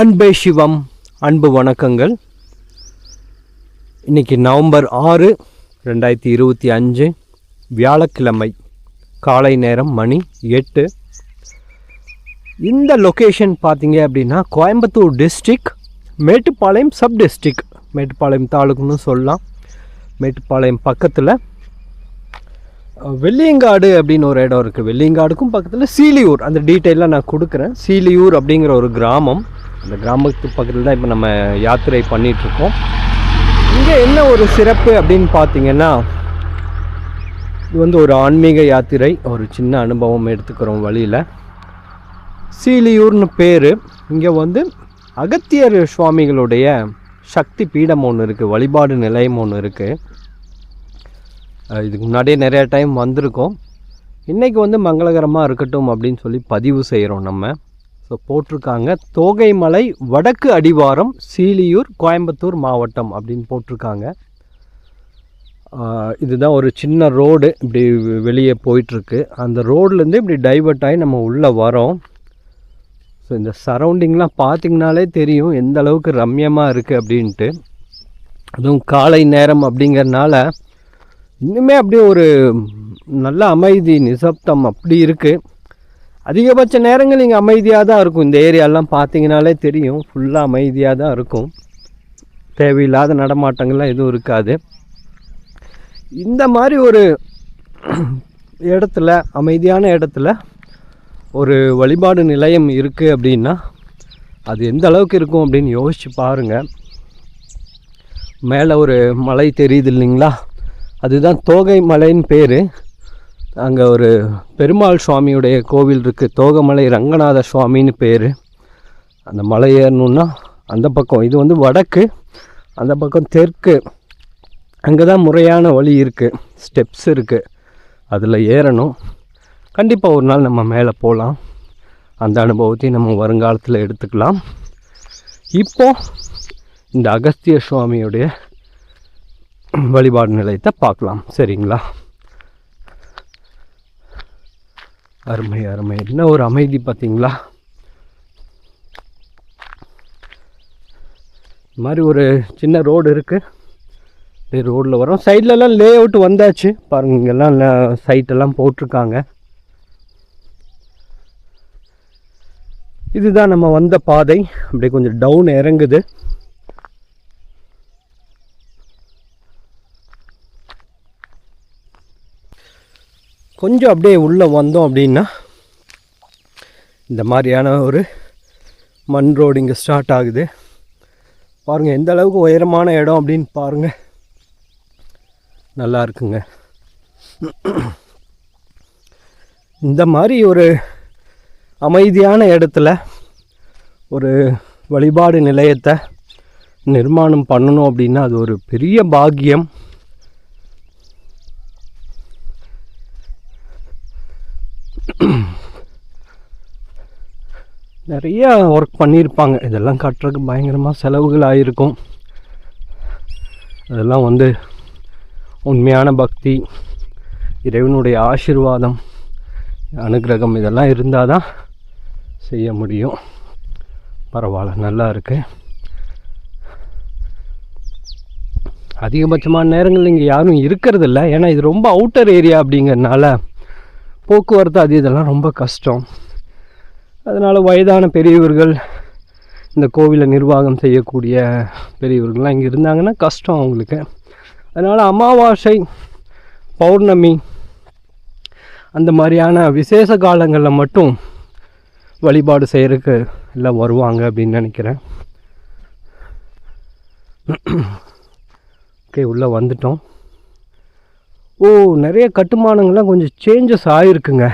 அன்பே சிவம் அன்பு வணக்கங்கள். இன்னைக்கு நவம்பர் ஆறு ரெண்டாயிரத்தி இருபத்தி அஞ்சு வியாழக்கிழமை காலை நேரம் மணி எட்டு. இந்த லொக்கேஷன் பார்த்தீங்க அப்படின்னா Coimbatore district Mettupalayam sub district Mettupalayam தாலுக்குன்னு சொல்லலாம். மேட்டுப்பாளையம் பக்கத்தில் வெள்ளியங்காடு அப்படின்னு ஒரு இடம் இருக்குது வெள்ளியங்காடுக்கும் பக்கத்தில் சீலியூர். அந்த டீட்டெயிலாக நான் கொடுக்குறேன். சீலியூர் அப்படிங்கிற ஒரு கிராமம். அந்த கிராமத்துக்கு பக்கத்தில் தான் இப்போ நம்ம யாத்திரை பண்ணிகிட்ருக்கோம் இங்கே என்ன ஒரு சிறப்பு அப்படின்னு பார்த்தீங்கன்னா இது வந்து ஒரு ஆன்மீக யாத்திரை. ஒரு சின்ன அனுபவம் எடுத்துக்கிறோம் வழியில். சீலியூர்னு பேர். இங்கே வந்து அகத்தியர் சுவாமிகளுடைய சக்தி பீடம் ஒன்று இருக்குது வழிபாடு நிலையம் ஒன்று இருக்குது இதுக்கு முன்னாடியே நிறைய டைம் வந்திருக்கோம். இன்றைக்கி வந்து மங்களகரமாக இருக்கட்டும் அப்படின்னு சொல்லி பதிவு செய்கிறோம் நம்ம. ஸோ போட்டிருக்காங்க. தோகைமலை வடக்கு அடிவாரம் சீலியூர் கோயம்புத்தூர் மாவட்டம் அப்படின்னு போட்டிருக்காங்க. இதுதான் ஒரு சின்ன ரோடு இப்படி வெளியே போயிட்டுருக்கு. அந்த ரோட்லேருந்து இப்படி டைவர்ட் ஆகி நம்ம உள்ளே வரோம். ஸோ இந்த சரௌண்டிங்லாம் பார்த்திங்கனாலே தெரியும். எந்த அளவுக்கு ரம்யமாக இருக்குது அப்படின்ட்டு. அதுவும் காலை நேரம் அப்படிங்கிறனால இன்னுமே அப்படியே ஒரு நல்ல அமைதி நிசப்தம் அப்படி இருக்குது அதிகபட்ச நேரங்கள் இங்கே அமைதியாக தான் இருக்கும். இந்த ஏரியாலாம் பார்த்தீங்கனாலே தெரியும். ஃபுல்லாக அமைதியாக தான் இருக்கும். தேவையில்லாத நடமாட்டங்கள்லாம் எதுவும் இருக்காது. இந்த மாதிரி ஒரு இடத்துல அமைதியான இடத்துல ஒரு வழிபாடு நிலையம் இருக்குது அப்படின்னா அது எந்த அளவுக்கு இருக்கும் அப்படின்னு யோசித்து பாருங்கள் மேலே ஒரு மலை தெரியுது இல்லைங்களா? அதுதான் தோகை மலைன்னு பேர். அங்கே ஒரு பெருமாள் சுவாமியுடைய கோவில் இருக்குது தோகமலை ரங்கநாத சுவாமின்னு பேர். அந்த மலை ஏறணுன்னா அந்த பக்கம். இது வந்து வடக்கு அந்த பக்கம் தெற்கு. அங்கே தான் முறையான வழி இருக்குது ஸ்டெப்ஸ் இருக்குது அதில் ஏறணும். கண்டிப்பாக ஒரு நாள் நம்ம மேலே போகலாம் அந்த அனுபவத்தையும் நம்ம வருங்காலத்தில் எடுத்துக்கலாம். இப்போ இந்த அகஸ்திய சுவாமியுடைய வழிபாடு நிலையத்தை பார்க்கலாம். சரிங்களா? அருமை அருமை. என்ன ஒரு அமைதி பார்த்தீங்களா? இந்த மாதிரி ஒரு சின்ன ரோடு இருக்குது ரோட்டில் வரோம். சைட்லலாம் லே அவுட் வந்தாச்சு. பாருங்க இங்கெல்லாம் சைட்டெல்லாம் போட்டிருக்காங்க. இதுதான் நம்ம வந்த பாதை. அப்படியே கொஞ்சம் டவுன் இறங்குது. கொஞ்சம் அப்படியே உள்ளே வந்தோம் அப்படின்னா இந்த மாதிரியான ஒரு மண் ரோடு இங்கே ஸ்டார்ட் ஆகுது. பாருங்கள் எந்த அளவுக்கு உயரமான இடம் அப்படின்னு பாருங்கள் நல்லா இருக்குங்க. இந்த மாதிரி ஒரு அமைதியான இடத்துல ஒரு வழிபாடு நிலையத்தை நிர்மாணம் பண்ணணும் அப்படின்னா அது ஒரு பெரிய பாக்கியம். நிறைய ஒர்க் பண்ணியிருப்பாங்க. இதெல்லாம் கட்டுறதுக்கு பயங்கரமாக செலவுகள் ஆகிருக்கும் அதெல்லாம் வந்து உண்மையான பக்தி இறைவனுடைய ஆசீர்வாதம் அனுகிரகம் இதெல்லாம் இருந்தால் தான் செய்ய முடியும். பரவாயில்ல நல்லா இருக்குது அதிகபட்சமான நேரங்கள் இங்கே யாரும் இருக்கிறதில்ல. ஏன்னா இது ரொம்ப அவுட்டர் ஏரியா அப்படிங்கிறதுனால போக்குவரத்து அது இதெல்லாம் ரொம்ப கஷ்டம். அதனால் வயதான பெரியவர்கள் இந்த கோவிலை நிர்வாகம் செய்யக்கூடிய பெரியவர்கள்லாம் இங்கே இருந்தாங்கன்னா கஷ்டம் அவங்களுக்கு. அதனால் அமாவாசை பௌர்ணமி அந்த மாதிரியான விசேஷ காலங்களில் மட்டும் வழிபாடு செய்கிறதுக்கு எல்லாம் வருவாங்க அப்படின்னு நினைக்கிறேன். ஓகே உள்ளே வந்துட்டோம். ஓ நிறைய கட்டுமானங்கள்லாம் கொஞ்சம் சேஞ்சஸ் ஆகிருக்குங்க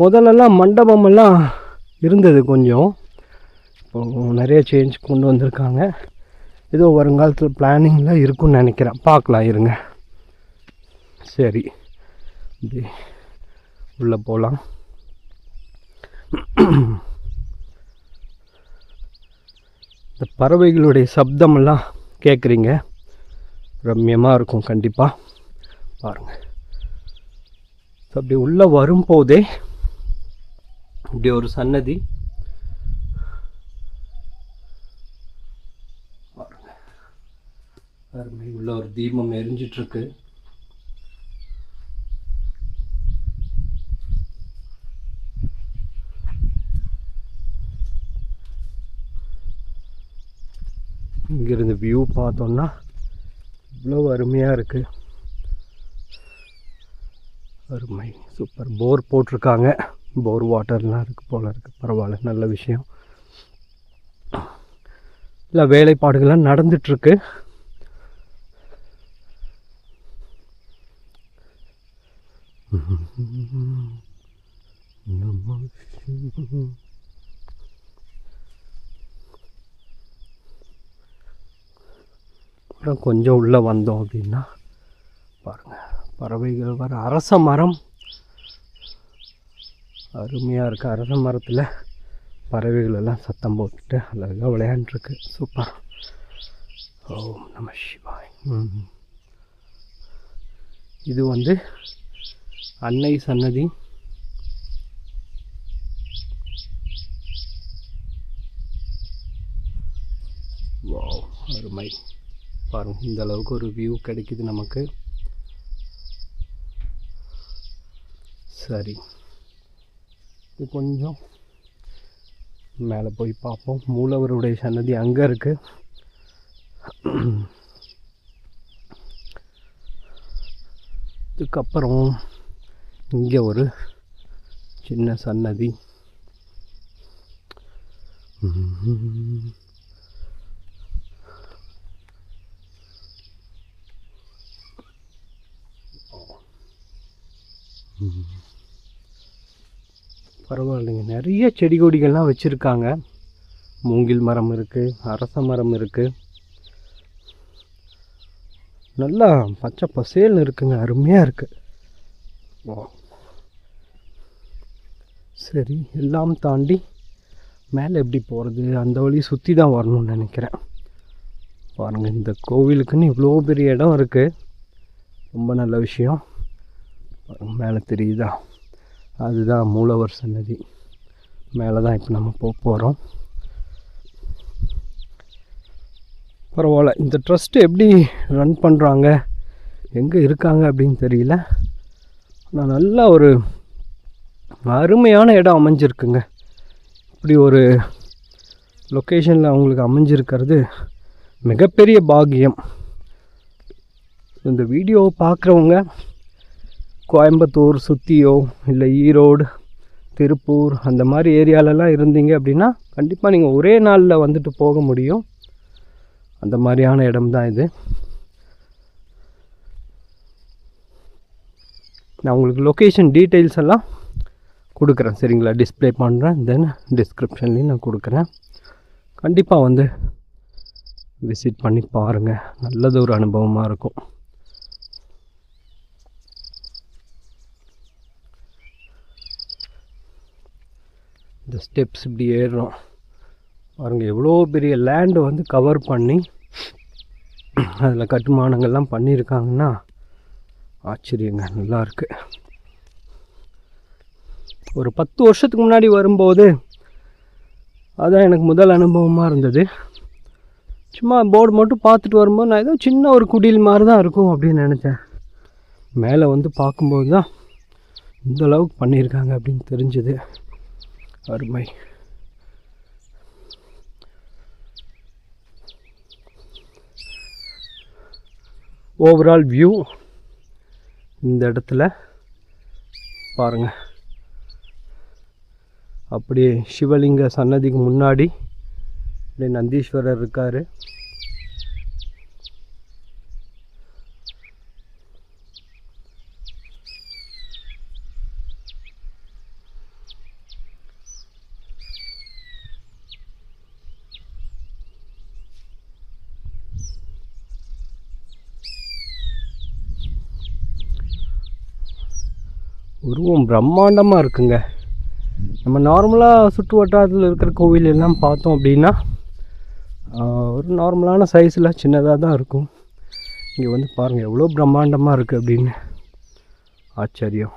முதல்லலாம் மண்டபமெல்லாம் இருந்தது கொஞ்சம். இப்போ நிறைய சேஞ்ச் கொண்டு வந்திருக்காங்க. ஏதோ வருங்காலத்தில் பிளானிங்கில் இருக்கும்னு நினைக்கிறேன். பார்க்கலாம் இருங்க. சரி. இப்படி உள்ளே போகலாம் இந்த பறவைகளுடைய சப்தமெல்லாம் கேட்குறீங்க ரம்யமாக இருக்கும் கண்டிப்பாக பாருங்கள் ஸோ அப்படி உள்ளே வரும்போதே இப்படி ஒரு சன்னதி. அருமை உள்ள ஒரு தீபம் எரிஞ்சிட்ருக்கு. இங்கேருந்து வியூ பார்த்தோன்னா இவ்வளோ அருமையாக இருக்குது அருமை சூப்பர் போர் போட்டிருக்காங்க. போர் வாட்டர்லாம் இருக்குது போல் இருக்குது பரவாயில்ல நல்ல விஷயம். இல்லை வேலைப்பாடுகள்லாம் நடந்துட்டுருக்கு நம்ம அப்புறம் கொஞ்சம் உள்ளே வந்தோம் அப்படின்னா பாருங்கள் பறவைகள் வர அரச மரம் அருமையாக இருக்குது அரச மரத்தில் பறவைகள் எல்லாம் சத்தம் போட்டுட்டு அழகாக விளையாண்டுருக்கு. சூப்பர். ஓம் நம சிவாய். இது வந்து அன்னை சன்னதி. வாவ் அருமை. பாருங்க இந்த அளவுக்கு ஒரு வியூ கிடைக்குது நமக்கு. சரி. இது கொஞ்சம் மேலே போய் பார்ப்போம் மூலவருடைய சன்னதி அங்கே இருக்குது இதுக்கப்புறம் இங்கே ஒரு சின்ன சன்னதி ம்ம். பரவாயில்லைங்க. நிறைய செடி கொடிகள்லாம் வச்சுருக்காங்க. மூங்கில் மரம் இருக்குது அரச மரம் இருக்குது நல்லா பச்சை பசேல்னு இருக்குங்க. அருமையாக இருக்குது சரி எல்லாம் தாண்டி மேலே எப்படி போகிறது அந்த வழி சுற்றி தான் வரணும்னு நினைக்கிறேன். பாருங்கள் இந்த கோவிலுக்குன்னு இவ்வளோ பெரிய இடம் இருக்குது ரொம்ப நல்ல விஷயம். மேலே தெரியுதா? அதுதான் மூலவர் சன்னதி. மேலே தான் இப்போ நம்ம போக போகிறோம் பரவாயில்ல இந்த ட்ரஸ்ட்டு எப்படி ரன் பண்ணுறாங்க எங்கே இருக்காங்க அப்படின்னு தெரியல. ஆனால் நல்ல ஒரு அருமையான இடம் அமைஞ்சிருக்குங்க. இப்படி ஒரு லொக்கேஷனில் அவங்களுக்கு அமைஞ்சிருக்கிறது மிகப்பெரிய பாக்கியம். இந்த வீடியோவை பார்க்குறவங்க கோயம்புத்தூர் சுற்றியோ இல்லை ஈரோடு திருப்பூர் அந்த மாதிரி ஏரியாலலாம் இருந்தீங்க அப்படின்னா கண்டிப்பாக நீங்கள் ஒரே நாளில் வந்துட்டு போக முடியும். அந்த மாதிரியான இடம் தான் இது. நான் உங்களுக்கு லொக்கேஷன் டீட்டெயில்ஸ் எல்லாம் கொடுக்குறேன். சரிங்களா? டிஸ்ப்ளே பண்ணுறேன் தென் டிஸ்கிரிப்ஷன்லேயும் நான் கொடுக்குறேன். கண்டிப்பாக வந்து விசிட் பண்ணி பாருங்கள் நல்லது ஒரு அனுபவமாக இருக்கும். இந்த ஸ்டெப்ஸ் இப்படி ஏறுறோம். பாருங்கள் எவ்வளோ பெரிய லேண்டு வந்து கவர் பண்ணி அதில் கட்டுமானங்கள்லாம் பண்ணியிருக்காங்கன்னா ஆச்சரியங்க நல்லாயிருக்கு ஒரு பத்து வருஷத்துக்கு முன்னாடி வரும்போது அதுதான் எனக்கு முதல் அனுபவமாக இருந்தது. சும்மா போர்டு மட்டும் பார்த்துட்டு வரும்போது நான் ஏதோ சின்ன ஒரு குடில் மாதிரி தான் இருக்கும் அப்படின்னு நினச்சேன். மேலே வந்து பார்க்கும்போது தான் இந்த அளவுக்கு பண்ணியிருக்காங்க அப்படின்னு தெரிஞ்சுது. அருமை. ஓவரால் வியூ இந்த இடத்துல பாருங்க. அப்படியே சிவலிங்க சன்னதிக்கு முன்னாடி அப்படியே நந்தீஸ்வரர் இருக்கார். உருவம் பிரம்மாண்டமாக இருக்குங்க. நம்ம நார்மலாக சுற்று வட்டாரத்தில் இருக்கிற கோவில் எல்லாம் பார்த்தோம் அப்படின்னா ஒரு நார்மலான சைஸில் சின்னதாக தான் இருக்கும். இங்கே வந்து பாருங்கள் எவ்வளோ பிரம்மாண்டமாக இருக்குது அப்படின்னு. ஆச்சரியம்.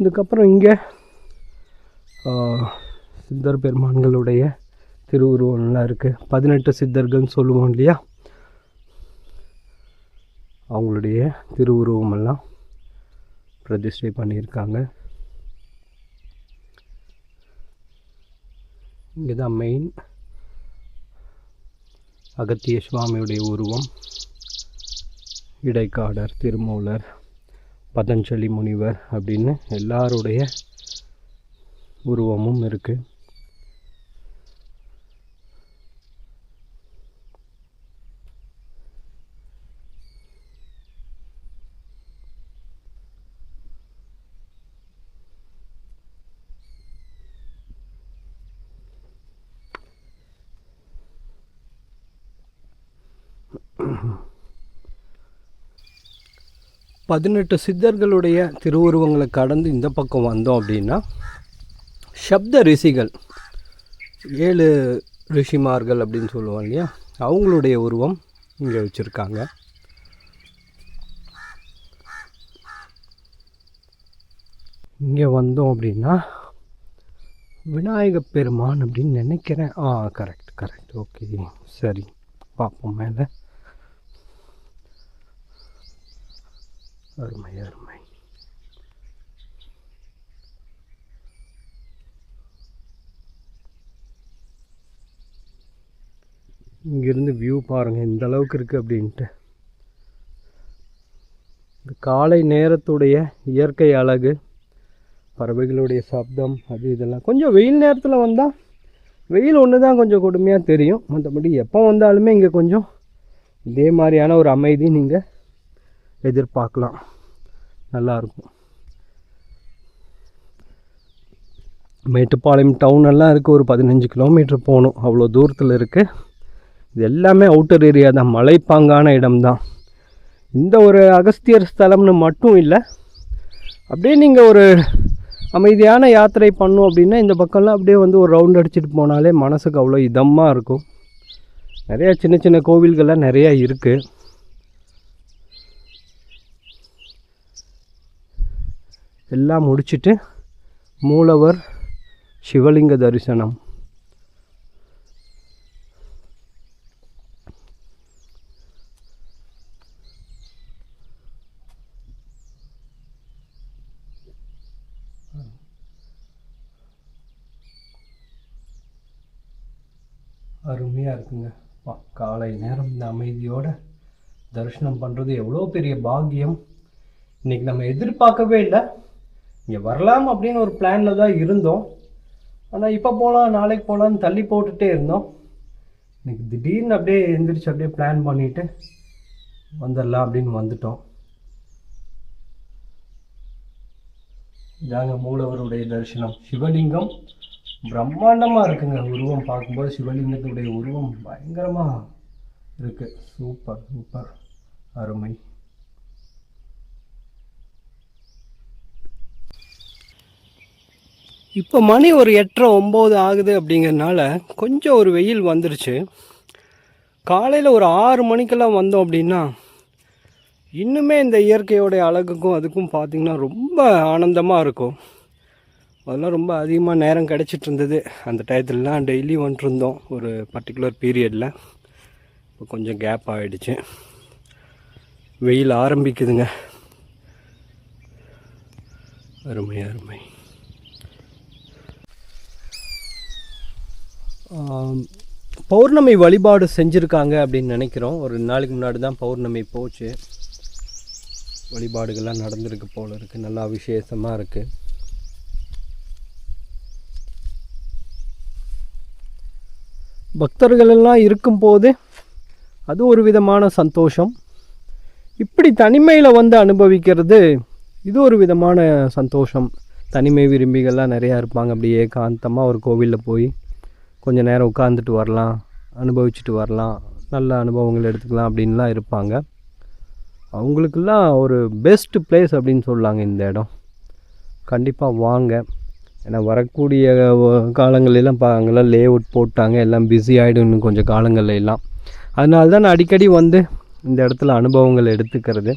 இதுக்கப்புறம் இங்கே சித்தர் பெருமான்களுடைய திருவுருவம்லாம் இருக்குது பதினெட்டு சித்தர்கள்னு சொல்லுவோம் இல்லையா? அவங்களுடைய திருவுருவமெல்லாம் பிரதிஷ்டை பண்ணியிருக்காங்க. இங்கே தான் மெயின் அகத்திய சுவாமியுடைய உருவம். இடைக்காடர் திருமூலர் பதஞ்சலி முனிவர் அப்படின்னு எல்லாருடைய உருவமும் இருக்குது பதினெட்டு சித்தர்களுடைய திருவுருவங்களை கடந்து இந்த பக்கம் வந்தோம் அப்படின்னா சப்த ரிஷிகள் ஏழு ரிஷிமார்கள் அப்படின்னு சொல்லுவோம் இல்லையா? அவங்களுடைய உருவம் இங்கே வச்சுருக்காங்க. இங்கே வந்தோம் அப்படின்னா விநாயக பெருமான் அப்படின்னு நினைக்கிறேன். ஆ கரெக்ட் கரெக்ட் ஓகே சரி. பார்ப்போம் மேலே. அருமை அருமை. இங்கேருந்து வியூ பாருங்கள் இந்த அளவுக்கு இருக்குது அப்படின்ட்டு. இந்த காலை நேரத்துடைய இயற்கை அழகு பறவைகளுடைய சப்தம் அது இதெல்லாம். கொஞ்சம் வெயில் நேரத்தில் வந்தால் வெயில் ஒன்று தான் கொஞ்சம் கொடுமையாக தெரியும். மற்றபடி எப்போ வந்தாலுமே இங்கே கொஞ்சம் இதே மாதிரியான ஒரு அமைதி நீங்கள் எதிர்பார்க்கலாம். நல்லாயிருக்கும் மேட்டுப்பாளையம் டவுனெல்லாம் இருக்குது ஒரு பதினஞ்சு கிலோமீட்டர் போகணும். அவ்வளோ தூரத்தில் இருக்குது இது எல்லாமே அவுட்டர் ஏரியா தான் மலைப்பாங்கான இடம்தான். இந்த ஒரு அகஸ்தியர் ஸ்தலம்னு மட்டும் இல்லை. அப்படியே நீங்கள் ஒரு அமைதியான யாத்திரை பண்ணோம் அப்படின்னா இந்த பக்கம்லாம் அப்படியே வந்து ஒரு ரவுண்ட் அடிச்சுட்டு போனாலே மனசுக்கு அவ்வளோ இதமாக இருக்கும். நிறையா சின்ன சின்ன கோவில்கள்லாம் நிறையா இருக்குது எல்லாம் முடிச்சிட்டு மூலவர் சிவலிங்க தரிசனம். அருமையாக இருக்குங்க. காலை நேரம் இந்த அமைதியோட தரிசனம் பண்ணுறது எவ்வளோ பெரிய பாக்கியம். இன்னைக்கு நம்ம எதிர்பார்க்கவே இல்லை. இங்கே வரலாம் அப்படின்னு ஒரு பிளானில் தான் இருந்தோம். ஆனால் இப்போ போகலாம் நாளைக்கு போகலான்னு தள்ளி போட்டுட்டே இருந்தோம். இன்னைக்கு திடீர்னு அப்படியே எந்திரிச்சு அப்படியே பிளான் பண்ணிவிட்டு வந்துடலாம் அப்படின்னு வந்துட்டோம். இதாங்க மூலவருடைய தரிசனம். சிவலிங்கம் பிரம்மாண்டமாக இருக்குங்க. உருவம் பார்க்கும்போது சிவலிங்கத்துடைய உருவம் பயங்கரமாக இருக்குது சூப்பர் சூப்பர். அருமை. இப்போ மணி ஒரு எட்டரை ஒம்பது ஆகுது அப்படிங்கிறதுனால கொஞ்சம் ஒரு வெயில் வந்துருச்சு. காலையில் ஒரு ஆறு மணிக்கெல்லாம் வந்தோம் அப்படின்னா இன்னுமே இந்த இயற்கையோடைய அழகுக்கும் அதுக்கும் பார்த்திங்கன்னா ரொம்ப ஆனந்தமாக இருக்கும். அதெல்லாம் ரொம்ப அதிகமாக நேரம் கிடச்சிட்டு இருந்தது அந்த டயத்துலலாம் டெய்லி வந்துட்டுருந்தோம் ஒரு பர்டிகுலர் பீரியடில் இப்போ கொஞ்சம் கேப் ஆகிடுச்சு வெயில் ஆரம்பிக்குதுங்க. அருமை அருமை. பௌர்ணமி வழிபாடு செஞ்சுருக்காங்க அப்படின்னு நினைக்கிறோம். ஒரு ரெண்டு நாளைக்கு முன்னாடி தான் பௌர்ணமி போச்சு. வழிபாடுகள்லாம் நடந்திருக்கு போல இருக்குது நல்லா விசேஷமாக இருக்குது பக்தர்கள் எல்லாம் இருக்கும்போது அது ஒரு விதமான சந்தோஷம். இப்படி தனிமையில் வந்து அனுபவிக்கிறது இது ஒரு விதமான சந்தோஷம். தனிமை விரும்பிகள்லாம் நிறையா இருப்பாங்க. அப்படியே காந்தமாக ஒரு கோவிலில் போய் கொஞ்சம் நேரம் உட்காந்துட்டு வரலாம் அனுபவிச்சுட்டு வரலாம் நல்ல அனுபவங்கள் எடுத்துக்கலாம் அப்படின்லாம் இருப்பாங்க. அவங்களுக்கெல்லாம் ஒரு பெஸ்ட்டு பிளேஸ் அப்படின்னு சொல்லலாங்க இந்த இடம். கண்டிப்பாக வாங்க. ஏன்னா வரக்கூடிய காலங்களெல்லாம் காலங்கள்ல எல்லாம் பா அங்கெல்லாம் லே அவுட் போட்டாங்க எல்லாம் பிஸி ஆகிடும் இன்னும் கொஞ்சம் காலங்கள்ல எல்லாம் அதனால தான் நான் அடிக்கடி வந்து இந்த இடத்துல அனுபவங்கள் எடுத்துக்கிறது.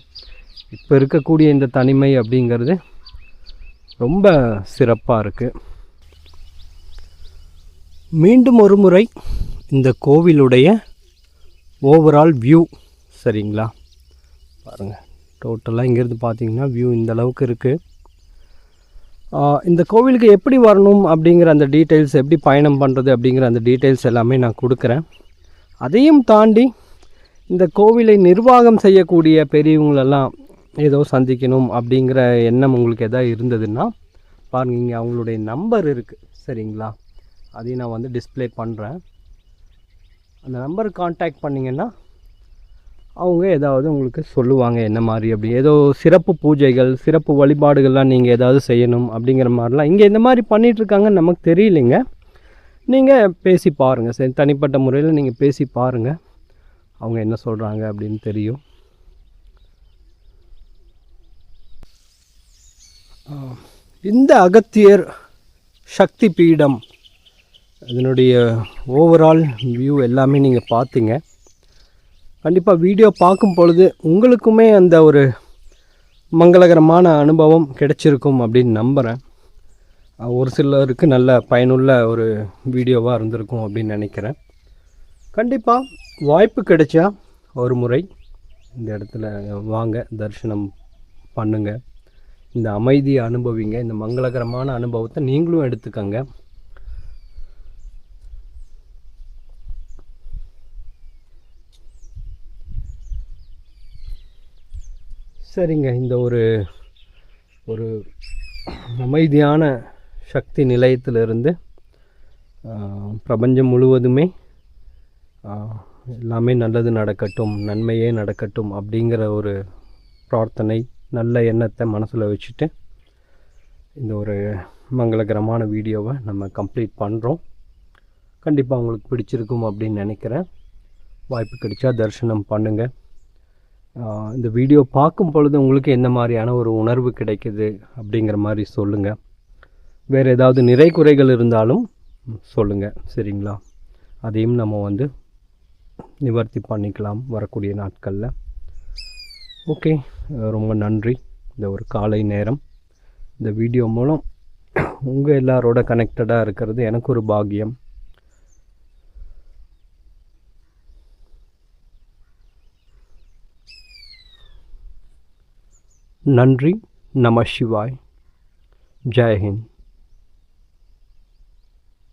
இப்போ இருக்கக்கூடிய இந்த தனிமை அப்படிங்கிறது ரொம்ப சிறப்பாக இருக்குது மீண்டும் ஒரு முறை இந்த கோவிலுடைய ஓவரால் வியூ சரிங்களா? பாருங்கள் டோட்டலாக இங்கேருந்து பார்த்தீங்கன்னா வியூ இந்த அளவுக்கு இருக்குது இந்த கோவிலுக்கு எப்படி வரணும் அப்படிங்கிற அந்த டீட்டெயில்ஸ் எப்படி பயணம் பண்ணுறது அப்படிங்கிற அந்த டீட்டெயில்ஸ் எல்லாமே நான் கொடுக்குறேன். அதையும் தாண்டி இந்த கோவிலை நிர்வாகம் செய்யக்கூடிய பெரியவங்களெல்லாம் ஏதோ சந்திக்கணும் அப்படிங்கிற எண்ணம் உங்களுக்கு எதாவது இருந்ததுன்னா பாருங்க இங்கே அவங்களுடைய நம்பர் இருக்குது சரிங்களா? அதையும் நான் வந்து டிஸ்ப்ளே பண்ணுறேன் அந்த நம்பருக்கு காண்டாக்ட் பண்ணிங்கன்னா அவங்க ஏதாவது உங்களுக்கு சொல்லுவாங்க என்ன மாதிரி அப்படி. ஏதோ சிறப்பு பூஜைகள் சிறப்பு வழிபாடுகள்லாம் நீங்கள் ஏதாவது செய்யணும் அப்படிங்கிற மாதிரிலாம். இங்கே இந்த மாதிரி பண்ணிகிட்ருக்காங்கன்னு நமக்கு தெரியலைங்க. நீங்கள் பேசி பாருங்கள் சரி தனிப்பட்ட முறையில் நீங்கள் பேசி பாருங்கள் அவங்க என்ன சொல்கிறாங்க அப்படின்னு தெரியும். இந்த அகத்தியர் சக்தி பீடம் அதனுடைய ஓவரால் வியூ எல்லாமே நீங்கள் பார்த்தீங்க கண்டிப்பாக வீடியோ பார்க்கும் பொழுது உங்களுக்குமே அந்த ஒரு மங்களகரமான அனுபவம் கிடைச்சிருக்கும் அப்படின்னு நம்புகிறேன் ஒரு சிலருக்கு நல்ல பயனுள்ள ஒரு வீடியோவாக இருந்திருக்கும் அப்படின்னு நினைக்கிறேன். கண்டிப்பாக வாய்ப்பு கிடைச்சா ஒரு முறை இந்த இடத்துல வாங்க தரிசனம் பண்ணுங்கள் இந்த அமைதியை அனுபவிங்க இந்த மங்களகரமான அனுபவத்தை நீங்களும் எடுத்துக்கங்க. சரிங்க. இந்த ஒரு ஒரு அமைதியான சக்தி நிலையத்திலிருந்து பிரபஞ்சம் முழுவதுமே எல்லாமே நல்லது நடக்கட்டும் நன்மையே நடக்கட்டும் அப்படிங்கிற ஒரு பிரார்த்தனை நல்ல எண்ணத்தை மனசில் வச்சுட்டு இந்த ஒரு மங்களகரமான வீடியோவை நம்ம கம்ப்ளீட் பண்ணுறோம் கண்டிப்பாக உங்களுக்கு பிடிச்சிருக்கும் அப்படின்னு நினைக்கிறேன். வாய்ப்பு கிடைச்சா தரிசனம் பண்ணுங்கள் இந்த வீடியோ பார்க்கும் பொழுது உங்களுக்கு எந்த மாதிரியான ஒரு உணர்வு கிடைக்குது அப்படிங்கிற மாதிரி சொல்லுங்கள் வேறு ஏதாவது நிறை குறைகள் இருந்தாலும் சொல்லுங்கள் சரிங்களா? அதையும் நம்ம வந்து நிவர்த்தி பண்ணிக்கலாம் வரக்கூடிய நாட்களில். ஓகே. ரொம்ப நன்றி. இந்த ஒரு காலை நேரம். இந்த வீடியோ மூலம் உங்கள் எல்லாரோட கனெக்டடாக இருக்கிறது எனக்கு ஒரு பாக்கியம். நன்றி நம சிவாய் ஜெய் ஹிந்த்